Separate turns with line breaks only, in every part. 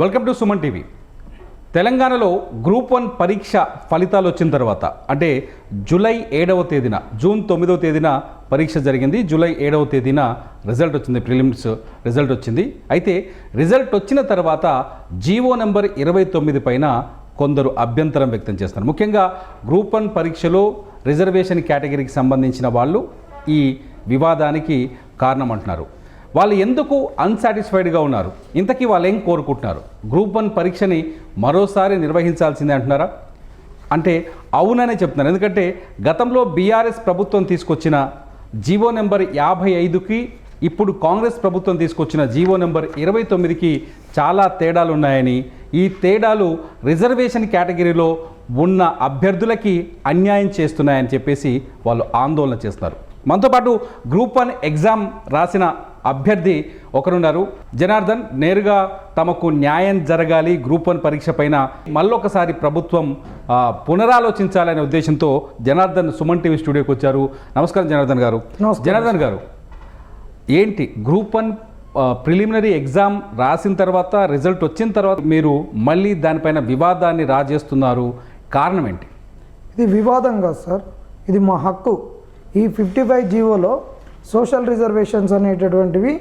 Welcome to Suman TV తెలంగాణలో group one పరీక్ష ఫలితాలు వచ్చిన తర్వాత అంటే జూలై ఏడవ తేదీన జూన్ తొమ్మిదవ తేదీన పరీక్ష జరిగింది. జూలై ఏడవ తేదీన రిజల్ట్ వచ్చింది ప్రిలిమ్స్ రిజల్ట్ వచ్చింది. అయితే రిజల్ట్ వచ్చిన తర్వాత జీవో నెంబర్ ఇరవై తొమ్మిది పైన కొందరు అభ్యంతరం వ్యక్తం చేస్తున్నారు. ముఖ్యంగా గ్రూప్ వన్ పరీక్షలో రిజర్వేషన్ కేటగిరీకి సంబంధించిన వాళ్ళు ఈ వివాదానికి కారణం అంటున్నారు. వాళ్ళు ఎందుకు అన్సాటిస్ఫైడ్గా ఉన్నారు? ఇంతకీ వాళ్ళు ఏం కోరుకుంటున్నారు? గ్రూప్ వన్ పరీక్షని మరోసారి నిర్వహించాల్సిందే అంటున్నారా? అంటే అవుననే చెప్తున్నారు. ఎందుకంటే గతంలో బీఆర్ఎస్ ప్రభుత్వం తీసుకొచ్చిన జీవో నెంబర్ యాభై ఐదుకి ఇప్పుడు కాంగ్రెస్ ప్రభుత్వం తీసుకొచ్చిన జీవో నెంబర్ ఇరవై తొమ్మిదికి చాలా తేడాలు ఉన్నాయని ఈ తేడాలు రిజర్వేషన్ కేటగిరీలో ఉన్న అభ్యర్థులకి అన్యాయం చేస్తున్నాయని చెప్పేసి వాళ్ళు ఆందోళన చేస్తున్నారు. మనతో పాటు గ్రూప్ వన్ ఎగ్జామ్ రాసిన అభ్యర్థి ఒకరున్నారు. జనార్దన్ నేరుగా తమకు న్యాయం జరగాలి గ్రూప్ వన్ పరీక్ష పైన మళ్ళొకసారి ప్రభుత్వం పునరాలోచించాలనే ఉద్దేశంతో జనార్దన్ సుమన్ టీవీ స్టూడియోకి వచ్చారు. నమస్కారం జనార్దన్ గారు. జనార్దన్ గారు ఏంటి గ్రూప్ వన్ ప్రిలిమినరీ ఎగ్జామ్ రాసిన తర్వాత రిజల్ట్ వచ్చిన తర్వాత మీరు మళ్ళీ దానిపైన వివాదాన్ని రాజేస్తున్నారు. కారణం ఏంటి?
ఇది వివాదం కాదు సార్. ఇది మా హక్కు. ఈ ఫిఫ్టీ ఫైవ్ జీవోలో సోషల్ రిజర్వేషన్స్ అనేటటువంటివి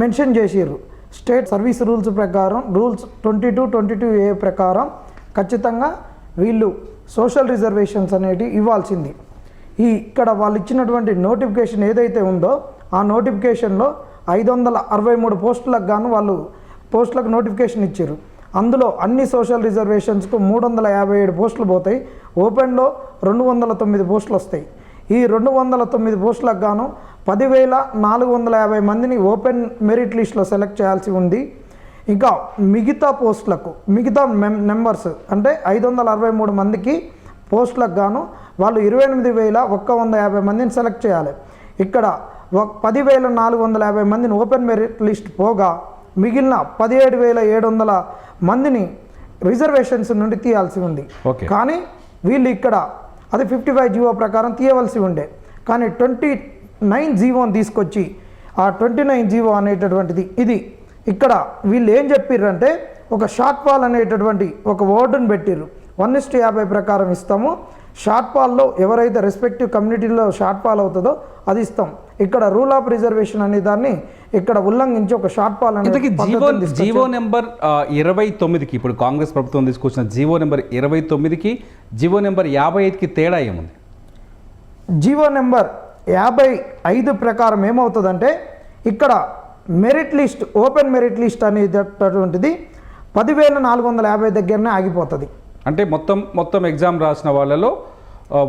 మెన్షన్ చేసిర్రు. స్టేట్ సర్వీస్ రూల్స్ ప్రకారం rules twenty two twenty two A ప్రకారం ఖచ్చితంగా వీళ్ళు సోషల్ రిజర్వేషన్స్ అనేటివి ఇవ్వాల్సింది. ఈ ఇక్కడ వాళ్ళు ఇచ్చినటువంటి నోటిఫికేషన్ ఏదైతే ఉందో ఆ నోటిఫికేషన్లో ఐదు వందల అరవై మూడు పోస్టులకు గాను వాళ్ళు పోస్టులకు నోటిఫికేషన్ ఇచ్చారు అందులో అన్ని సోషల్ రిజర్వేషన్స్కు మూడు వందల యాభై ఏడు పోస్టులు పోతాయి. ఓపెన్లో రెండు వందల తొమ్మిది పోస్టులు వస్తాయి. ఈ రెండు వందల తొమ్మిది పోస్టులకు గాను పదివేల నాలుగు వందల యాభై మందిని ఓపెన్ మెరిట్ లిస్ట్లో సెలెక్ట్ చేయాల్సి ఉంది. ఇంకా మిగతా పోస్టులకు మిగతా మెం నెంబర్స్ అంటే ఐదు వందల అరవై మూడు మందికి పోస్టులకు గాను వాళ్ళు ఇరవై ఎనిమిది వేల ఒక్క వంద యాభై మందిని సెలెక్ట్ చేయాలి. ఇక్కడ ఒక పదివేల నాలుగు వందల యాభై మందిని ఓపెన్ మెరిట్ లిస్ట్ పోగా మిగిలిన పదిహేడు వేల ఏడు వందల మందిని రిజర్వేషన్స్ నుండి తీయాల్సి ఉంది.
ఓకే.
కానీ వీళ్ళు ఇక్కడ అది ఫిఫ్టీ ఫైవ్ జీవో ప్రకారం తీయవలసి ఉండే. కానీ ట్వంటీ నైన్ జీవోని తీసుకొచ్చి ఆ ట్వంటీ నైన్ జీవో అనేటటువంటిది ఇది. ఇక్కడ వీళ్ళు ఏం చెప్పిర్రంటే ఒక షార్ట్ ఫాల్ అనేటటువంటి ఒక ఓర్డును పెట్టిర్రు. వన్ ఇస్టు యాభై ప్రకారం ఇస్తాము షార్ట్ ఫాల్లో ఎవరైతే రెస్పెక్టివ్ కమ్యూనిటీలో షార్ట్ ఫాల్ అవుతుందో అది ఇస్తాం. ఇక్కడ రూల్ ఆఫ్ రిజర్వేషన్ అనే దాన్ని ఇక్కడ ఉల్లంఘించి ఒక షార్ట్ ఫాల్ అనే
ఇంతకీ జీవో. జీవో నెంబర్ ఇరవై తొమ్మిదికి ఇప్పుడు కాంగ్రెస్ ప్రభుత్వం తీసుకొచ్చిన జీవో నెంబర్ ఇరవై తొమ్మిదికి జీవో నెంబర్ యాభై ఐదుకి తేడా ఏముంది?
జీవో నెంబర్ యాభై ఐదు ప్రకారం ఏమవుతుందంటే ఇక్కడ merit list open merit list అనేటటువంటిది పదివేల నాలుగు వందల యాభై దగ్గరనే ఆగిపోతుంది.
అంటే మొత్తం మొత్తం ఎగ్జామ్ రాసిన వాళ్ళలో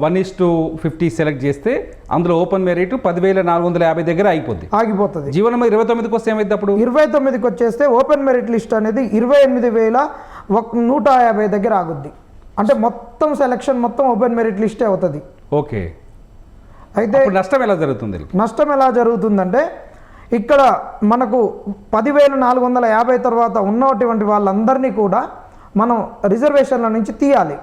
one is to fifty select చేస్తే అందులో ఓపెన్ మెరిట్ పదివేల నాలుగు వందల యాభై దగ్గర అయిపోద్ది.
ఆగిపోతుంది.
జీవో నెంబర్ ఇరవై తొమ్మిదికి వస్తే ఏమైంది అప్పుడు?
ఇరవై తొమ్మిదికి వచ్చేస్తే ఓపెన్ మెరిట్ లిస్ట్ అనేది ఇరవై ఎనిమిది వేల ఒక నూట యాభై దగ్గర ఆగుద్ది. అంటే మొత్తం సెలక్షన్ మొత్తం ఓపెన్ మెరిట్ లిస్టే అవుతుంది.
ఓకే.
అయితే
నష్టం ఎలా జరుగుతుంది
నష్టం ఎలా జరుగుతుందంటే ఇక్కడ మనకు పదివేల నాలుగు వందల యాభై తర్వాత ఉన్నటువంటి వాళ్ళందరినీ కూడా మనం రిజర్వేషన్ల నుంచి తీయాలి.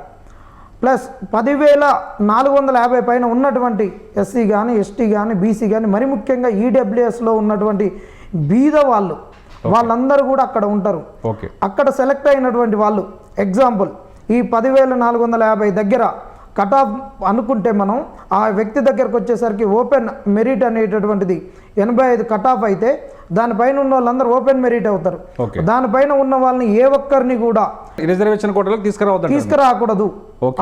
ప్లస్ పదివేల నాలుగు వందల యాభై పైన ఉన్నటువంటి ఎస్సీ కానీ ఎస్టీ కానీ బీసీ కానీ మరి ముఖ్యంగా ఈడబ్ల్యూఎస్లో ఉన్నటువంటి బీద వాళ్ళు వాళ్ళందరూ కూడా అక్కడ ఉంటారు.
ఓకే.
అక్కడ సెలెక్ట్ అయినటువంటి వాళ్ళు ఎగ్జాంపుల్ ఈ పదివేల నాలుగు వందల యాభై దగ్గర కట్ ఆఫ్ అనుకుంటే మనం ఆ వ్యక్తి దగ్గరకు వచ్చేసరికి ఓపెన్ మెరిట్ అనేటటువంటిది ఎనభై ఐదు కట్ ఆఫ్ అయితే దానిపైన ఉన్న వాళ్ళందరూ ఓపెన్ మెరిట్ అవుతారు. దానిపైన ఉన్న వాళ్ళని ఏ ఒక్కరిని కూడా
రిజర్వేషన్ కోటలోకి తీసుకురావద్దంట
తీసుకురాకూడదు.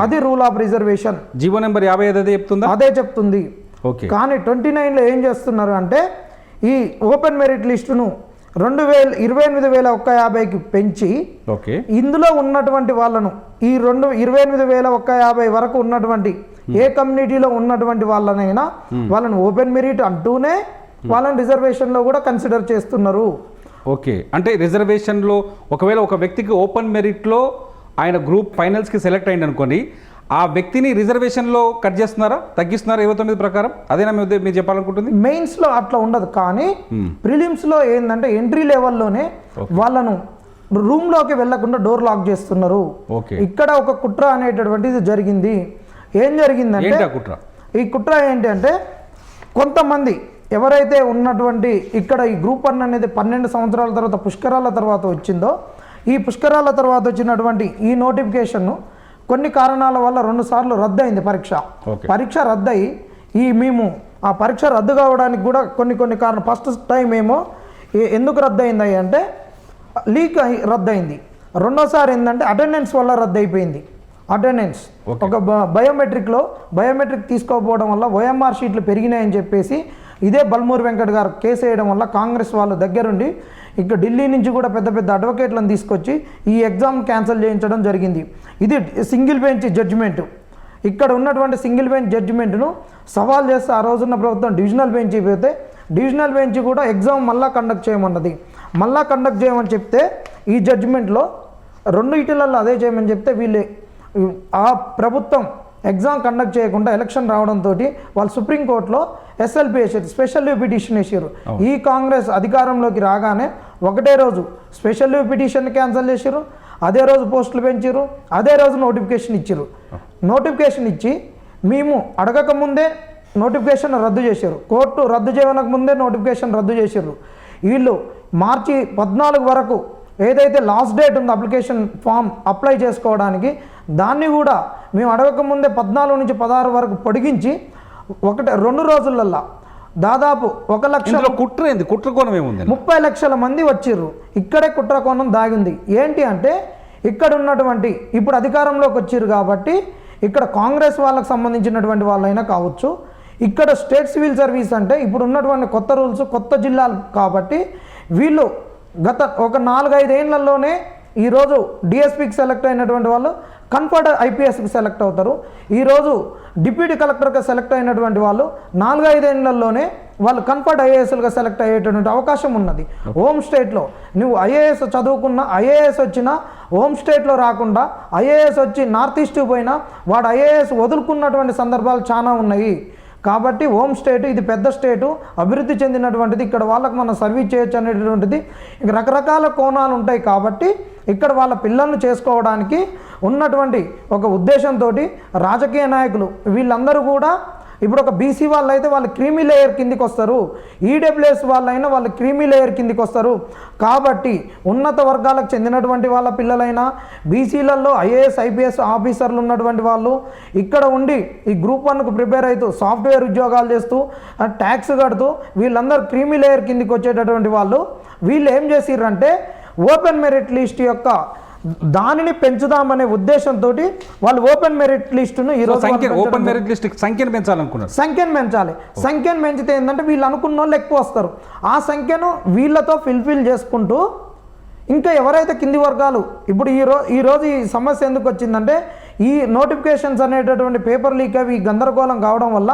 అది rule of reservation.
GO number యాభై ఐదు అదే చెప్తుందా?
అదే చెప్తుంది.
ఓకే.
కానీ ట్వంటీ నైన్లో ఏం చేస్తున్నారు అంటే ఈ ఓపెన్ మెరిట్ లిస్టును రెండు వేల ఇరవై ఎనిమిది వేల ఒక్క యాభైకి పెంచి
ఓకే.
ఇందులో ఉన్నటువంటి వాళ్ళను ఈ రెండు ఇరవై ఎనిమిది వేల ఒక్క యాభై వరకు ఉన్నటువంటి ఏ కమ్యూనిటీలో ఉన్నటువంటి వాళ్ళనైనా వాళ్ళని ఓపెన్ మెరిట్ అంటూనే వాళ్ళని రిజర్వేషన్లో కూడా కన్సిడర్ చేస్తున్నారు.
ఓకే. అంటే రిజర్వేషన్లో ఒకవేళ ఒక వ్యక్తికి ఓపెన్ మెరిట్లో ఆయన గ్రూప్ ఫైనల్స్కి సెలెక్ట్ అయింది అనుకోండి ఆ వ్యక్తిని రిజర్వేషన్లో కట్ చేస్తున్నారా? తగ్గిస్తున్నారా? ఇరవై తొమ్మిది ప్రకారం? అదేనా మీ ఉద్దే- మీరు చెప్పాలనుకుంటుంది?
మెయిన్స్లో అట్లా ఉండదు. కానీ
Hmm.
ప్రిలిమ్స్లో ఏంటంటే ఎంట్రీ లెవెల్లోనే వాళ్ళను రూమ్లోకి వెళ్ళకుండా డోర్ లాక్ చేస్తున్నారు. ఇక్కడ ఒక కుట్ర అనేటటువంటిది జరిగింది. ఏం జరిగిందంటే
కుట్ర?
ఈ కుట్ర ఏంటి అంటే కొంతమంది ఎవరైతే ఉన్నటువంటి ఇక్కడ ఈ గ్రూప్ వన్ అనేది పన్నెండు సంవత్సరాల తర్వాత పుష్కరాల తర్వాత వచ్చిందో ఈ పుష్కరాల తర్వాత వచ్చినటువంటి ఈ నోటిఫికేషన్ను కొన్ని కారణాల వల్ల రెండు సార్లు రద్దయింది పరీక్ష. పరీక్ష రద్దయి ఈ మేము ఆ పరీక్ష రద్దు కావడానికి కూడా కొన్ని కొన్ని కారణం ఫస్ట్ టైం ఏమో ఎందుకు రద్దయింది అంటే లీక్ అయి రద్దయింది. రెండోసారి ఏంటంటే అటెండెన్స్ వల్ల రద్దు అయిపోయింది అటెండెన్స్. ఒక బయోమెట్రిక్లో బయోమెట్రిక్ తీసుకోకపోవడం వల్ల ఓఎంఆర్ షీట్లు పెరిగినాయని చెప్పేసి ఇదే బల్మూర్ వెంకట్ గారు కేసు వేయడం వల్ల కాంగ్రెస్ వాళ్ళ దగ్గరుండి ఇక ఢిల్లీ నుంచి కూడా పెద్ద పెద్ద అడ్వకేట్లను తీసుకొచ్చి ఈ ఎగ్జామ్ క్యాన్సిల్ చేయించడం జరిగింది. ఇది సింగిల్ బెంచ్ జడ్జిమెంట్. ఇక్కడ ఉన్నటువంటి సింగిల్ బెంచ్ జడ్జిమెంట్ను సవాల్ చేస్తే ఆ రోజున్న ప్రభుత్వం డివిజనల్ బెంచ్ పోతే డివిజనల్ బెంచ్ కూడా ఎగ్జామ్ మళ్ళా కండక్ట్ చేయమన్నది. మళ్ళా కండక్ట్ చేయమని చెప్తే ఈ జడ్జిమెంట్లో రెండు ఇటీలలో అదే చేయమని చెప్తే వీళ్ళు. ఆ ప్రభుత్వం ఎగ్జామ్ కండక్ట్ చేయకుండా ఎలక్షన్ రావడంతో వాళ్ళు సుప్రీంకోర్టులో ఎస్ఎల్పి వేసారు స్పెషల్ పిటిషన్ వేసారు. ఈ కాంగ్రెస్ అధికారంలోకి రాగానే ఒకటే రోజు స్పెషల్ పిటిషన్ క్యాన్సిల్ చేసారు అదే రోజు పోస్టులు పెంచారు అదే రోజు నోటిఫికేషన్ ఇచ్చారు. నోటిఫికేషన్ ఇచ్చి మేము అడగక ముందే నోటిఫికేషన్ రద్దు చేశారు కోర్టు రద్దు చేయడానికి ముందే నోటిఫికేషన్ రద్దు చేశారు వీళ్ళు మార్చి పద్నాలుగు వరకు ఏదైతే లాస్ట్ డేట్ ఉందో అప్లికేషన్ ఫామ్ అప్లై చేసుకోవడానికి దాన్ని కూడా మేము అడగక ముందే పద్నాలుగు నుంచి పదహారు వరకు పొడిగించి ఒకటి రెండు రోజులల్లా దాదాపు ఒక లక్ష
కుట్ర ఏంది? కుట్ర కోణం ఏముంది?
ముప్పై లక్షల మంది వచ్చిర్రు. ఇక్కడే కుట్రకోణం దాగింది. ఏంటి అంటే ఇక్కడ ఉన్నటువంటి ఇప్పుడు అధికారంలోకి వచ్చిర్రు కాబట్టి ఇక్కడ కాంగ్రెస్ వాళ్ళకి సంబంధించినటువంటి వాళ్ళైనా కావచ్చు. ఇక్కడ స్టేట్ సివిల్ సర్వీస్ అంటే ఇప్పుడు ఉన్నటువంటి కొత్త రూల్స్ కొత్త జిల్లాలు కాబట్టి వీళ్ళు గత ఒక నాలుగైదేళ్ళలోనే ఈరోజు డిఎస్పికి సెలెక్ట్ అయినటువంటి వాళ్ళు కన్ఫర్ట్ ఐపీఎస్కి సెలెక్ట్ అవుతారు. ఈరోజు డిప్యూటీ కలెక్టర్గా సెలెక్ట్ అయినటువంటి వాళ్ళు నాలుగైదేళ్ళలోనే వాళ్ళు కన్ఫర్ట్ ఐఏఎస్లుగా సెలెక్ట్ అయ్యేటటువంటి అవకాశం ఉన్నది. హోమ్ స్టేట్లో నువ్వు ఐఏఎస్ చదువుకున్న ఐఏఎస్ వచ్చినా హోమ్ స్టేట్లో రాకుండా ఐఏఎస్ వచ్చి నార్త్ ఈస్ట్ పోయినా వాడు ఐఏఎస్ వదులుకున్నటువంటి సందర్భాలు చాలా ఉన్నాయి. కాబట్టి హోమ్ స్టేట్ ఇది పెద్ద స్టేటు అభివృద్ధి చెందినటువంటిది ఇక్కడ వాళ్ళకు మనం సర్వీస్ చేయొచ్చు అనేటటువంటిది ఇక రకరకాల కోణాలు ఉంటాయి కాబట్టి ఇక్కడ వాళ్ళ పిల్లలను చేసుకోవడానికి ఉన్నటువంటి ఒక ఉద్దేశంతో రాజకీయ నాయకులు వీళ్ళందరూ కూడా ఇప్పుడు ఒక బీసీ వాళ్ళు అయితే వాళ్ళు క్రీమీ లేయర్ కిందికి వస్తారు ఈడబ్ల్యూఎస్ వాళ్ళైనా వాళ్ళు క్రీమీ లేయర్ కిందికి వస్తారు కాబట్టి ఉన్నత వర్గాలకు చెందినటువంటి వాళ్ళ పిల్లలైనా బీసీలలో ఐఏఎస్ ఐపీఎస్ ఆఫీసర్లు ఉన్నటువంటి వాళ్ళు ఇక్కడ ఉండి ఈ గ్రూప్ వన్కు ప్రిపేర్ అవుతూ సాఫ్ట్వేర్ ఉద్యోగాలు చేస్తూ ట్యాక్స్ కడుతూ వీళ్ళందరూ క్రీమీ లేయర్ కిందికి వచ్చేటటువంటి వాళ్ళు వీళ్ళు ఏం చేసిర్రంటే ఓపెన్ మెరిట్ లిస్ట్ యొక్క దానిని పెంచుదామనే ఉద్దేశంతో వాళ్ళు ఓపెన్ మెరిట్ లిస్టును ఈరోజు
సంఖ్య ఓపెన్ మెరిట్ లిస్ట్ సంఖ్యను పెంచాలనుకున్నారు.
సంఖ్యను పెంచాలి. సంఖ్యను పెంచితే ఏంటంటే వీళ్ళు అనుకున్న వాళ్ళు ఎక్కువ వస్తారు. ఆ సంఖ్యను వీళ్ళతో ఫిల్ఫిల్ చేసుకుంటూ ఇంకా ఎవరైతే కింది వర్గాలు ఇప్పుడు ఈ రో ఈ రోజు ఈ సమస్య ఎందుకు వచ్చిందంటే ఈ నోటిఫికేషన్స్ అనేటటువంటి పేపర్ లీక్ అవి గందరగోళం కావడం వల్ల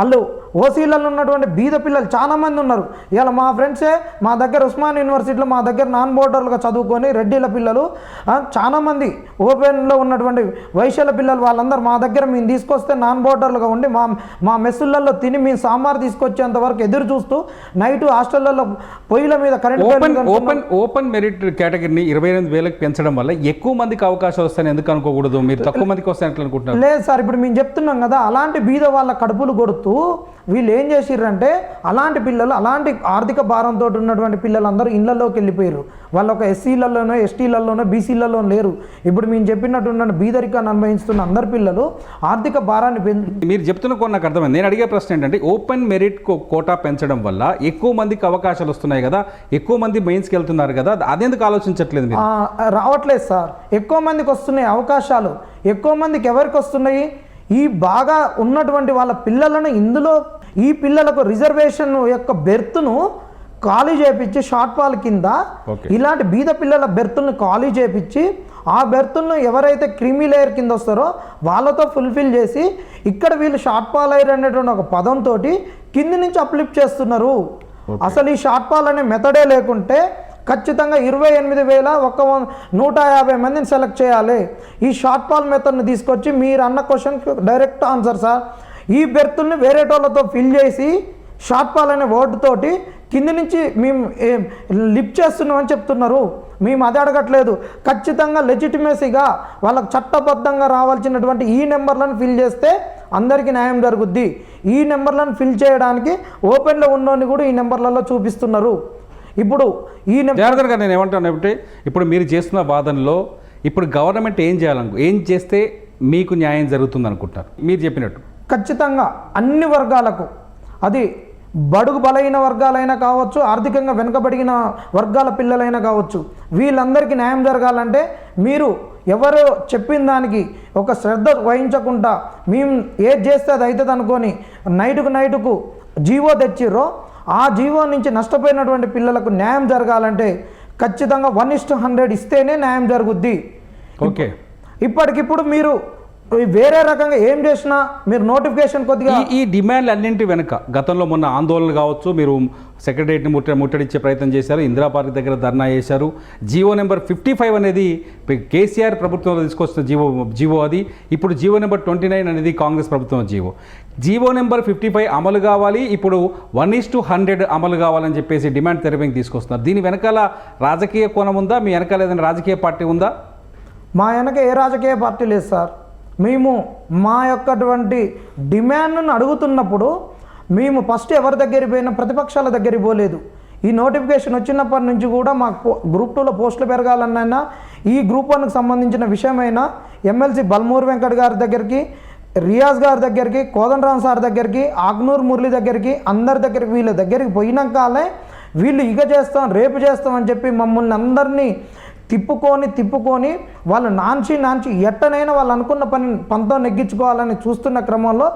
వాళ్ళు ఓసీలలో ఉన్నటువంటి బీద పిల్లలు చాలా మంది ఉన్నారు. ఇలా మా ఫ్రెండ్సే మా దగ్గర ఉస్మాన్ యూనివర్సిటీలో మా దగ్గర నాన్ బోర్డర్లుగా చదువుకొని రెడ్డిల పిల్లలు ఆ, చాలా మంది ఓపెన్లో ఉన్నటువంటి వైశ్యుల పిల్లలు వాళ్ళందరూ మా దగ్గర మేము తీసుకొస్తే నాన్ బోర్డర్లుగా ఉండి మా మా మెస్సులలో తిని మేము సాంబార్ తీసుకొచ్చేంత వరకు ఎదురు చూస్తూ నైట్ హాస్టళ్ళలో పొయ్యిల మీద current
open open open merit కేటగిరీని ఇరవై ఎనిమిది వేలకు పెంచడం వల్ల ఎక్కువ మందికి అవకాశాలు వస్తాయని ఎందుకు అనుకోకూడదు? మీరు తక్కువ మందికి వస్తాయని అనుకుంటున్నారు?
లేదు సార్ ఇప్పుడు మేము చెప్తున్నాం కదా అలాంటి బీద వాళ్ళ కడుపులు కొడుతూ వీళ్ళు ఏం చేసిర్రంటే అలాంటి పిల్లలు అలాంటి ఆర్థిక భారంతో ఉన్నటువంటి పిల్లలందరూ ఇళ్ళలోకి వెళ్ళిపోయారు వాళ్ళు ఒక ఎస్సీలలోనో ఎస్టీలలోనో బీసీలలో లేరు. ఇప్పుడు మేము చెప్పినట్టు బీదరికాన్ని అనుభవిస్తున్న అందరు పిల్లలు ఆర్థిక భారాన్ని పెం
మీరు చెప్తున్న కొన్ని నాకు అర్థమైంది. నేను అడిగే ప్రశ్న ఏంటంటే ఓపెన్ మెరిట్ కోటా పెంచడం వల్ల ఎక్కువ మందికి అవకాశాలు వస్తున్నాయి కదా ఎక్కువ మంది మెయిన్స్కి వెళ్తున్నారు కదా అదెందుకు ఆలోచించట్లేదు
రావట్లేదు సార్. ఎక్కువ మందికి వస్తున్నాయి అవకాశాలు. ఎక్కువ మందికి ఎవరికి వస్తున్నాయి? ఈ బాగా ఉన్నటువంటి వాళ్ళ పిల్లలను ఇందులో ఈ పిల్లలకు రిజర్వేషన్ యొక్క బెర్త్ను ఖాళీ చేపించి షార్ట్ ఫాల్ కింద. ఇలాంటి బీద పిల్లల బెర్తుల్ని ఖాళీ చేపించి ఆ బెర్తులను ఎవరైతే క్రీమీ లేయర్ కింద వస్తారో వాళ్ళతో ఫుల్ఫిల్ చేసి ఇక్కడ వీళ్ళు షార్ట్ ఫాల్ అయ్యారు అనేటువంటి ఒక పదంతో కింది నుంచి అప్లిఫ్ట్ చేస్తున్నారు అసలు ఈ షార్ట్ ఫాల్ అనే మెథడే లేకుంటే ఖచ్చితంగా ఇరవై ఎనిమిది వేల ఒక నూట యాభై మందిని సెలెక్ట్ చేయాలి. ఈ షార్ట్ ఫాల్ మెథడ్ని తీసుకొచ్చి మీరు అన్న క్వశ్చన్కి డైరెక్ట్ ఆన్సర్ సార్. ఈ బెర్తుల్ని వేరేటోళ్ళతో ఫిల్ చేసి షార్ట్ ఫాల్ అనే వర్డ్ తోటి కింది నుంచి మేము లిఫ్ట్ లిప్ చేస్తున్నామని చెప్తున్నారు. మేము అది అడగట్లేదు. ఖచ్చితంగా లెజిటిమేసీగా వాళ్ళకు చట్టబద్ధంగా రావాల్సినటువంటి ఈ నెంబర్లను ఫిల్ చేస్తే అందరికీ న్యాయం జరుగుద్ది. ఈ నెంబర్లను ఫిల్ చేయడానికి ఓపెన్లో ఉన్నోని కూడా ఈ నెంబర్లలో చూపిస్తున్నారు. ఇప్పుడు ఈయన
జనార్దన్ గారు నేను ఏమంటాను అంటే ఇప్పుడు మీరు చేస్తున్న వాదనలో ఇప్పుడు గవర్నమెంట్ ఏం చేయాలను ఏం చేస్తే మీకు న్యాయం జరుగుతుంది అనుకుంటారు మీరు చెప్పినట్టు.
ఖచ్చితంగా అన్ని వర్గాలకు. అది బడుగు బలైన వర్గాలైనా కావచ్చు ఆర్థికంగా వెనుకబడిన వర్గాల పిల్లలైనా కావచ్చు వీళ్ళందరికీ న్యాయం జరగాలంటే మీరు ఎవరు చెప్పిన దానికి ఒక శ్రద్ధ వహించకుండా మేము ఏది చేస్తే అది అవుతుంది అనుకొని నైటుకు నైటుకు జీవో తెచ్చిర్రో ఆ జీవో నుంచి నష్టపోయినటువంటి పిల్లలకు న్యాయం జరగాలంటే ఖచ్చితంగా వన్ ఇస్ హండ్రెడ్ ఇస్తేనే న్యాయం జరుగుద్ది.
ఓకే.
ఇప్పటికిప్పుడు మీరు వేరే రకంగా ఏం చేసినా మీరు నోటిఫికేషన్ కొద్దిగా
ఈ డిమాండ్లు అన్నింటి వెనుక గతంలో మొన్న ఆందోళనలు కావచ్చు మీరు సెక్రటరియట్ని ముట్ట ముట్టడిచ్చే ప్రయత్నం చేశారు ఇందిరా పార్క్ దగ్గర ధర్నా చేశారు. జీవో నెంబర్ ఫిఫ్టీ ఫైవ్ అనేది కేసీఆర్ ప్రభుత్వంలో తీసుకొస్తున్న జీవో జీవో అది. ఇప్పుడు జీవో నెంబర్ ట్వంటీ నైన్ అనేది కాంగ్రెస్ ప్రభుత్వం GO. GO number fifty five అమలు కావాలి ఇప్పుడు వన్ ఈస్ టు హండ్రెడ్ అమలు కావాలని చెప్పేసి డిమాండ్ తెరపైకి తీసుకొస్తున్నారు. దీని వెనకాల రాజకీయ కోణం ఉందా? మీ వెనకాల ఏదైనా రాజకీయ పార్టీ ఉందా?
మా వెనక ఏ రాజకీయ పార్టీ లేదు సార్. మేము మా యొక్కటువంటి డిమాండ్ను అడుగుతున్నప్పుడు మేము ఫస్ట్ ఎవరి దగ్గరికి పోయినా ప్రతిపక్షాల దగ్గరికి పోలేదు. ఈ నోటిఫికేషన్ వచ్చినప్పటి నుంచి కూడా మాకు పో- గ్రూప్ టూలో పోస్టులు పెరగాలన్నా ఈ గ్రూప్ వన్కి సంబంధించిన విషయమైనా ఎమ్మెల్సీ బల్మూర్ వెంకట్ గారి దగ్గరికి రియాజ్ గారి దగ్గరికి కోదండరామ్ సార్ దగ్గరికి ఆగ్నూర్ మురళి దగ్గరికి అందరి దగ్గరికి వీళ్ళ దగ్గరికి పోయినాకాలే వీళ్ళు ఇక చేస్తాం రేపు చేస్తాం అని చెప్పి మమ్మల్ని అందరినీ తిప్పుకొని తిప్పుకొని వాళ్ళు నాంచి నాంచి ఎట్టనైనా వాళ్ళు అనుకున్న పని పంతం నెగ్గించుకోవాలని చూస్తున్న క్రమంలో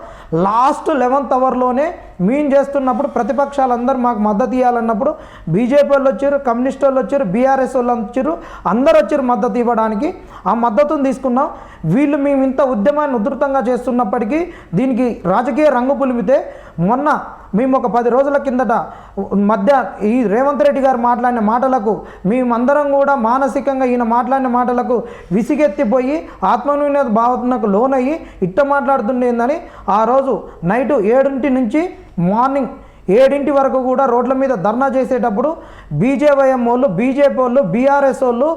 లాస్ట్ లెవెన్త్ అవర్లోనే మేము చేస్తున్నప్పుడు ప్రతిపక్షాలందరూ మాకు మద్దతు ఇవ్వాలన్నప్పుడు బీజేపీ వాళ్ళు వచ్చారు కమ్యూనిస్ట్ వాళ్ళు వచ్చారు బీఆర్ఎస్ వాళ్ళు వచ్చారు అందరు వచ్చారు మద్దతు ఇవ్వడానికి. ఆ మద్దతును తీసుకున్నాం. వీళ్ళు మేము ఇంత ఉద్యమాన్ని ఉధృతంగా చేస్తున్నప్పటికీ దీనికి రాజకీయ రంగు పులిమితే మొన్న మేము ఒక పది రోజుల కిందట మధ్య ఈ రేవంత్ రెడ్డి గారు మాట్లాడిన మాటలకు మేమందరం కూడా మానసికంగా ఈయన మాట్లాడిన మాటలకు విసిగెత్తిపోయి ఆత్మన్యూన్యత భావనకు లోనయ్యి ఇట్ట మాట్లాడుతుండేందని ఆ రోజు నైటు ఏడింటి నుంచి మార్నింగ్ ఏడింటి వరకు కూడా రోడ్ల మీద ధర్నా చేసేటప్పుడు బీజేవైఎం వాళ్ళు బీజేపీ వాళ్ళు బీఆర్ఎస్ వాళ్ళు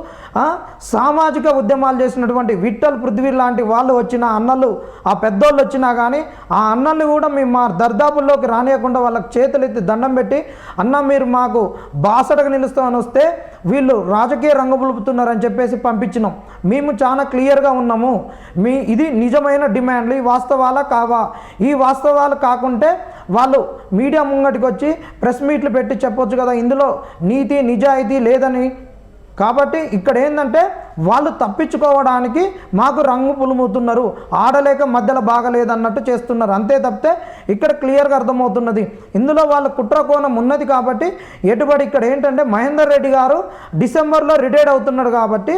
సామాజిక ఉద్యమాలు చేసినటువంటి విట్టల్ పృథ్వీ లాంటి వాళ్ళు వచ్చిన అన్నలు ఆ పెద్దోళ్ళు వచ్చినా కానీ ఆ అన్నల్ని కూడా మేము మా దర్దాపుల్లోకి రానియకుండా వాళ్ళకి చేతులు ఎత్తి దండం పెట్టి అన్న మీరు మాకు బాసటగా నిలుస్తామని వస్తే వీళ్ళు రాజకీయ రంగు పులుపుతున్నారని చెప్పేసి పంపించినాం. మేము చాలా క్లియర్గా ఉన్నాము. మీ ఇది నిజమైన డిమాండ్లు ఈ వాస్తవాల కావా ఈ వాస్తవాలు కాకుంటే వాళ్ళు మీడియా ముంగటికి వచ్చి ప్రెస్ మీట్లు పెట్టి చెప్పొచ్చు కదా ఇందులో నీతి నిజాయితీ లేదని కాబట్టి ఇక్కడ ఏంటంటే వాళ్ళు తప్పించుకోవడానికి మాకు రంగు పులుముతున్నారు. ఆడలేక మధ్యలో బాగలేదన్నట్టు చేస్తున్నారు. అంతే తప్పితే ఇక్కడ క్లియర్గా అర్థమవుతున్నది. ఇందులో వాళ్ళ కుట్ర కోణం ఉన్నది కాబట్టి ఎటుబడి ఇక్కడ ఏంటంటే మహేందర్ రెడ్డి గారు డిసెంబర్లో రిటైర్డ్ అవుతున్నాడు కాబట్టి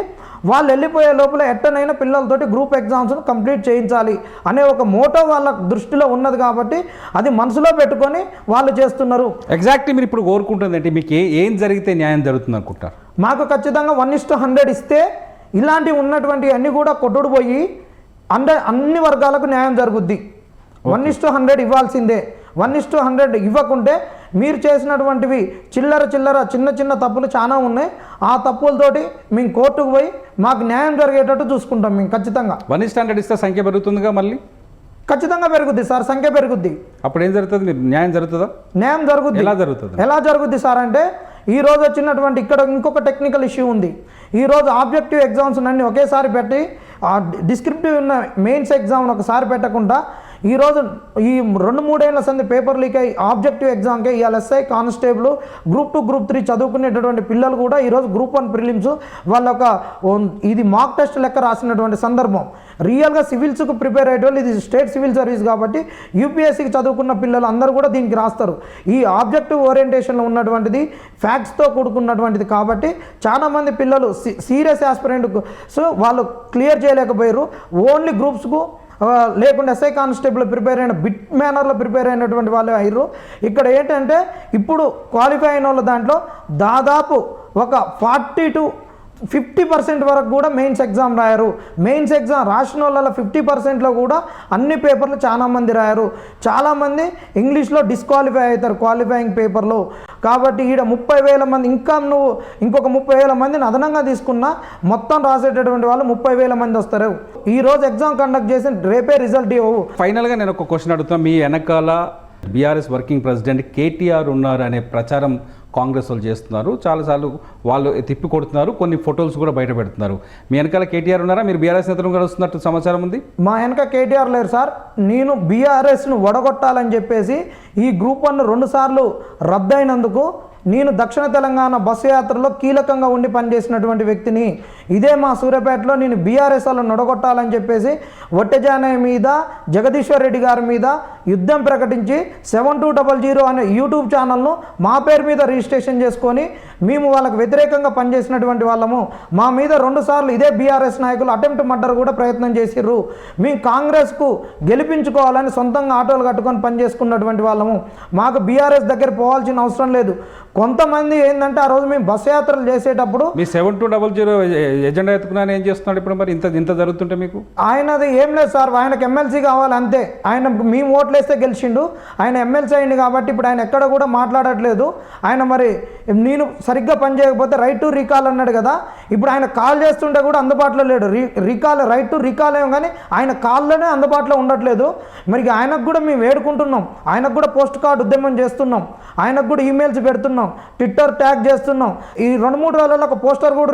వాళ్ళు వెళ్ళిపోయే లోపల ఎట్టనైనా పిల్లలతోటి గ్రూప్ ఎగ్జామ్స్ను కంప్లీట్ చేయించాలి అనే ఒక మోటో వాళ్ళ దృష్టిలో ఉన్నది కాబట్టి అది మనసులో పెట్టుకొని వాళ్ళు చేస్తున్నారు.
ఎగ్జాక్ట్లీ మీరు ఇప్పుడు కోరుకుంటుందంటే మీకు ఏ ఏం జరిగితే న్యాయం జరుగుతుంది అనుకుంటారు?
మాకు ఖచ్చితంగా వన్ ఇస్ హండ్రెడ్ ఇస్తే ఇలాంటివి ఉన్నటువంటి అన్నీ కూడా కొట్టుడు పోయి అంద అన్ని వర్గాలకు న్యాయం జరుగుద్ది. వన్ ఇస్ హండ్రెడ్ ఇవ్వాల్సిందే. వన్ ఇస్ హండ్రెడ్ ఇవ్వకుంటే మీరు చేసినటువంటివి చిల్లర చిల్లర చిన్న చిన్న తప్పులు చాలా ఉన్నాయి. ఆ తప్పులతోటి మేము కోర్టుకు పోయి మాకు న్యాయం జరిగేటట్టు చూసుకుంటాం మేము ఖచ్చితంగా.
వన్ స్టాండర్డ్ ఇస్తే సంఖ్య పెరుగుతుందిగా మళ్ళీ?
ఖచ్చితంగా పెరుగుద్ది సార్ సంఖ్య పెరుగుద్ది.
అప్పుడు ఏం జరుగుతుంది? మీరు న్యాయం జరుగుతుందా?
న్యాయం జరుగుద్ది.
ఎలా జరుగుతుంది?
ఎలా జరుగుద్ది సార్ అంటే ఈ రోజు వచ్చినటువంటి ఇక్కడ ఇంకొక టెక్నికల్ ఇష్యూ ఉంది. ఈరోజు ఆబ్జెక్టివ్ ఎగ్జామ్స్ అన్నీ ఒకేసారి పెట్టి డిస్క్రిప్టివ్ ఉన్న మెయిన్స్ ఎగ్జామ్ ఒకసారి పెట్టకుండా ఈరోజు ఈ రెండు మూడేళ్ళ సంది పేపర్ లీక్ అయ్యి ఆబ్జెక్టివ్ ఎగ్జామ్కి ఇవాళ SI constable group two group three చదువుకునేటటువంటి పిల్లలు కూడా ఈరోజు గ్రూప్ వన్ ప్రిలిమ్స్ వాళ్ళ ఒక ఇది మాక్ టెస్ట్ లెక్క రాసినటువంటి సందర్భం. రియల్గా సివిల్స్కు ప్రిపేర్ అయ్యేటోళ్ళు ఇది స్టేట్ సివిల్ సర్వీస్ కాబట్టి యూపీఎస్సీకి చదువుకున్న పిల్లలు అందరూ కూడా దీనికి రాస్తారు. ఈ ఆబ్జెక్టివ్ ఓరియంటేషన్లో ఉన్నటువంటిది ఫ్యాక్ట్స్తో కూడుకున్నటువంటిది కాబట్టి చాలామంది పిల్లలు సీరియస్ ఆస్పిరెంట్ సో వాళ్ళు క్లియర్ చేయలేకపోయారు ఓన్లీ గ్రూప్స్కు లేకుండా ఎస్ఐ కానిస్టేబుల్ ప్రిపేర్ అయిన బిట్ మేనర్లో ప్రిపేర్ అయినటువంటి వాళ్ళు అయ్యారు. ఇక్కడ ఏంటంటే ఇప్పుడు క్వాలిఫై అయిన వాళ్ళ దాంట్లో దాదాపు ఒక ఫార్టీ టు ఫిఫ్టీ పర్సెంట్ వరకు కూడా మెయిన్స్ ఎగ్జామ్ రాయారు. మెయిన్స్ ఎగ్జామ్ రాసిన వాళ్ళ ఫిఫ్టీ పర్సెంట్లో కూడా అన్ని పేపర్లు చాలామంది రాయారు. చాలామంది ఇంగ్లీష్లో డిస్క్వాలిఫై అవుతారు క్వాలిఫైయింగ్ పేపర్లో. కాబట్టి ఈడ ముప్పై వేల మంది ఇంకా నువ్వు ఇంకొక ముప్పై వేల మందిని అదనంగా తీసుకున్నా మొత్తం రాసేటటువంటి వాళ్ళు ముప్పై వేల మంది వస్తారు. ఈ రోజు ఎగ్జామ్ కండక్ట్ చేసి రేపే రిజల్ట్ ఇవ్వవు
ఫైనల్గా నేను ఒక క్వశ్చన్ అడుగుతాను మీ వెనకాల బీఆర్ఎస్ వర్కింగ్ ప్రెసిడెంట్ కేటీఆర్ ఉన్నారు అనే ప్రచారం కాంగ్రెస్ వాళ్ళు చేస్తున్నారు. చాలాసార్లు వాళ్ళు తిప్పి కొడుతున్నారు. కొన్ని ఫొటోస్ కూడా బయట పెడుతున్నారు. మీ వెనకాల కేటీఆర్ ఉన్నారా? మీరు బీఆర్ఎస్ నేతలు కూడా వస్తున్నట్టు సమాచారం ఉంది?
మా వెనక కేటీఆర్ లేరు సార్. నేను బీఆర్ఎస్ను వడగొట్టాలని చెప్పేసి ఈ గ్రూప్ వన్ రెండుసార్లు రద్దయినందుకు నేను దక్షిణ తెలంగాణ బస్సు యాత్రలో కీలకంగా ఉండి పనిచేసినటువంటి వ్యక్తిని. ఇదే మా సూర్యాపేటలో నేను బీఆర్ఎస్ వాళ్ళని నొడగొట్టాలని చెప్పేసి ఒట్టెజానయ్య మీద జగదీశ్వర్ రెడ్డి గారి మీద యుద్ధం ప్రకటించి సెవెన్ టూ డబల్ జీరో అనే యూట్యూబ్ ఛానల్ను మా పేరు మీద రిజిస్ట్రేషన్ చేసుకొని మేము వాళ్ళకు వ్యతిరేకంగా పనిచేసినటువంటి వాళ్ళము. మా మీద రెండుసార్లు ఇదే బీఆర్ఎస్ నాయకులు అటెంప్ట్ మర్డర్ కూడా ప్రయత్నం చేసిర్రు. మేము కాంగ్రెస్కు గెలిపించుకోవాలని సొంతంగా ఆటోలు కట్టుకొని పనిచేసుకున్నటువంటి వాళ్ళము. మాకు బీఆర్ఎస్ దగ్గర పోవాల్సిన అవసరం లేదు. కొంతమంది ఏంటంటే ఆ రోజు మేము బస్ యాత్రలు చేసేటప్పుడు
మీ seven two double zero agenda ఎత్తుకున్నాను ఏం చేస్తున్నాడు ఇప్పుడు మరి? ఇంత ఇంత జరుగుతుంటే మీకు?
ఆయనది ఏం లేదు సార్ ఆయనకు ఎమ్మెల్సీ కావాలి అంతే. ఆయన మేము ఓట్లేస్తే గెలిచిండు. ఆయన ఎమ్మెల్సీ అయింది కాబట్టి ఇప్పుడు ఆయన ఎక్కడ కూడా మాట్లాడట్లేదు. ఆయన మరి నేను సరిగ్గా పని చేయకపోతే రైట్ టు రీకాల్ అన్నాడు కదా. ఇప్పుడు ఆయన కాల్ చేస్తుంటే కూడా అందుబాటులో లేడు. Re recall right to recall ఏమో కానీ ఆయన కాల్లోనే అందుబాటులో ఉండట్లేదు. మరి ఆయనకు కూడా మేము వేడుకుంటున్నాం. ఆయనకు కూడా పోస్ట్ కార్డు ఉద్యమం చేస్తున్నాం. ఆయనకు కూడా ఈమెయిల్స్ పెడుతున్నాం. ట్విట్టర్ ట్యాగ్ చేస్తున్నాం. ఈ రెండు మూడు రోజులలో ఒక పోస్టర్ కూడా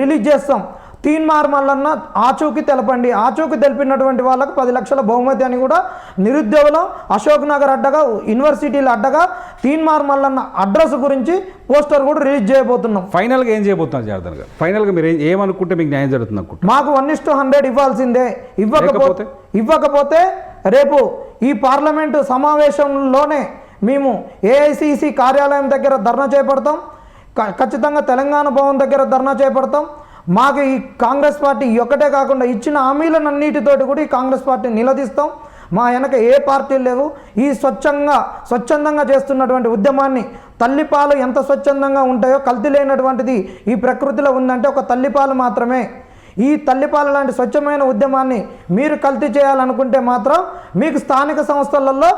రిలీజ్ చేస్తాం. తీన్ మార్ మల్లన్న ఆచూకీ తెలపండి. ఆచూకీ తెలిపినటువంటి వాళ్ళకు పది లక్షల బహుమతి అని కూడా నిరుద్యోగులు అశోక్ నగర్ అడ్డగా యూనివర్సిటీల అడ్డగా తీన్ మార్ మల్లన్న అడ్రస్ గురించి పోస్టర్ కూడా రిలీజ్ చేయబోతున్నాం.
ఫైనల్గా ఏం చేయబోతున్నారు జనార్దన్ గారు? ఫైనల్గా మీరు ఏమనుకుంటే మీకు న్యాయం జరుగుతుంది అనుకుంటున్నారు.
మాకు వన్ ఇస్ హండ్రెడ్ ఇవ్వాల్సిందే. ఇవ్వకపోతే? ఇవ్వకపోతే రేపు ఈ పార్లమెంటు సమావేశంలోనే మేము ఏఐసిసి కార్యాలయం దగ్గర ధర్నా చేపడతాం. ఖచ్చితంగా తెలంగాణ భవన్ దగ్గర ధర్నా చేపడతాం. మాకు ఈ కాంగ్రెస్ పార్టీ ఒక్కటే కాకుండా ఇచ్చిన హామీలన్నిటితోటి కూడా ఈ కాంగ్రెస్ పార్టీ నిలదీస్తాం. మా వెనక ఏ పార్టీలు లేవు. ఈ స్వచ్ఛంగా స్వచ్ఛందంగా చేస్తున్నటువంటి ఉద్యమాన్ని తల్లిపాలు ఎంత స్వచ్ఛందంగా ఉంటాయో కల్తీ లేనటువంటిది ఈ ప్రకృతిలో ఉందంటే ఒక తల్లిపాలు మాత్రమే. ఈ తల్లిపాల లాంటి స్వచ్ఛమైన ఉద్యమాన్ని మీరు కల్తీ చేయాలనుకుంటే మాత్రం మీకు స్థానిక సంస్థలలో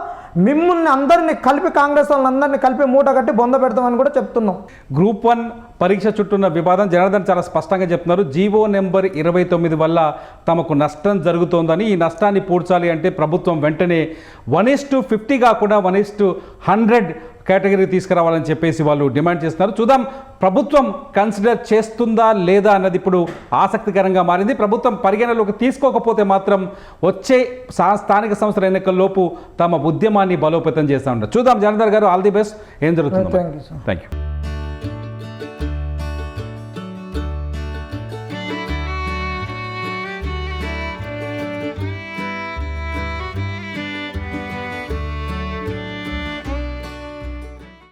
మిమ్మల్ని అందరినీ కలిపి కాంగ్రెస్ వాళ్ళందరినీ కలిపి మూట కట్టి బొంద పెడతామని కూడా చెప్తున్నాం.
గ్రూప్ వన్ పరీక్ష చుట్టూన్న వివాదం జనార్దన్ చాలా స్పష్టంగా చెప్తున్నారు. జీవో నెంబర్ ఇరవై తొమ్మిది వల్ల తమకు నష్టం జరుగుతోందని ఈ నష్టాన్ని పూడ్చాలి అంటే ప్రభుత్వం వెంటనే వన్ ఇస్ టు ఫిఫ్టీ కాకుండా one is to hundred category తీసుకురావాలని చెప్పేసి వాళ్ళు డిమాండ్ చేస్తున్నారు. చూద్దాం ప్రభుత్వం కన్సిడర్ చేస్తుందా లేదా అన్నది ఇప్పుడు ఆసక్తికరంగా మారింది. ప్రభుత్వం పరిగణలోకి తీసుకోకపోతే మాత్రం వచ్చే స్థానిక సంస్థల ఎన్నికల్లోపు తమ ఉద్యమాన్ని బలోపేతం చేస్తా ఉంటారు. చూద్దాం జనార్దన్ గారు ఆల్ ది బెస్ట్ ఏం జరుగుతుందో థ్యాంక్ యూ